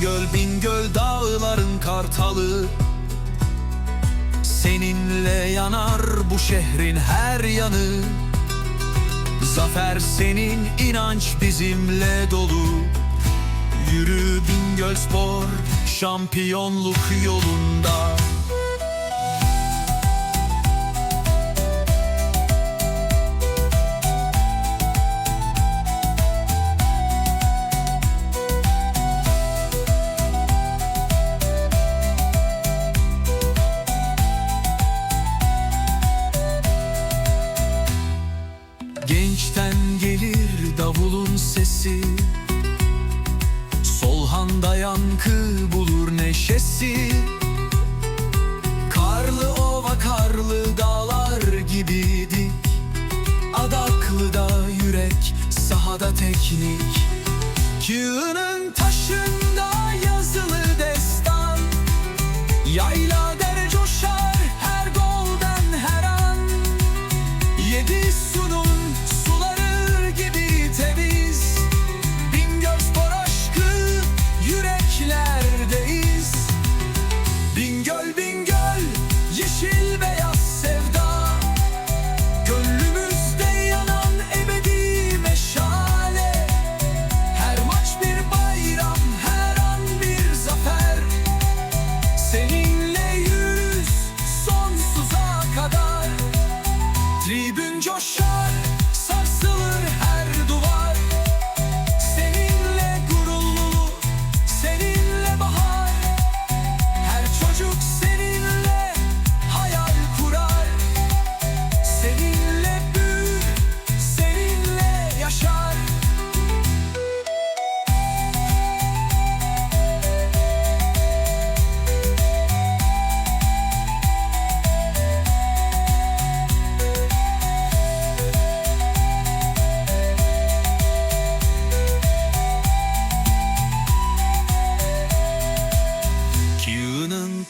Bingöl Bingöl dağların kartalı. Seninle yanar bu şehrin her yanı. Zafer senin inanç bizimle dolu. Yürü Bingöl Spor şampiyonluk yolunda Gençten gelir davulun sesi. Solhanda yankı bulur neşesi. Karlı ova karlı dağlar gibiydik Adaklıda yürek sahada teknik. Kığının taşında yazılı destan. Yayla Tribün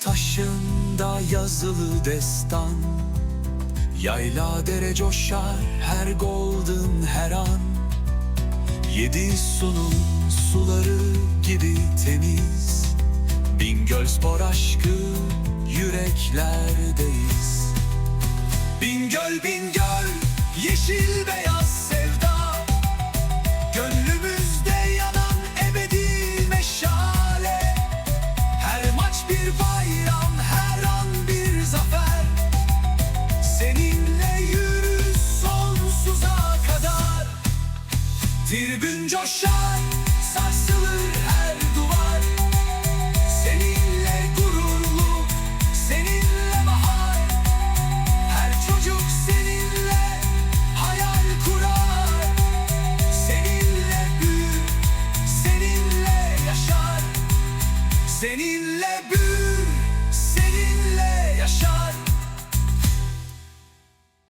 taşında yazılı destan. Yayla dere coşar her golden her an. Yedi sunun suları gibi temiz. Bingöl spor aşkı yüreklerdeyiz. Bingöl Bingöl yeşil beyaz Tribün coşar sarsılır her duvar. Seninle gururlu seninle bahar. Her çocuk seninle hayal kurar. Seninle büyür, seninle yaşar. Seninle büyür, seninle yaşar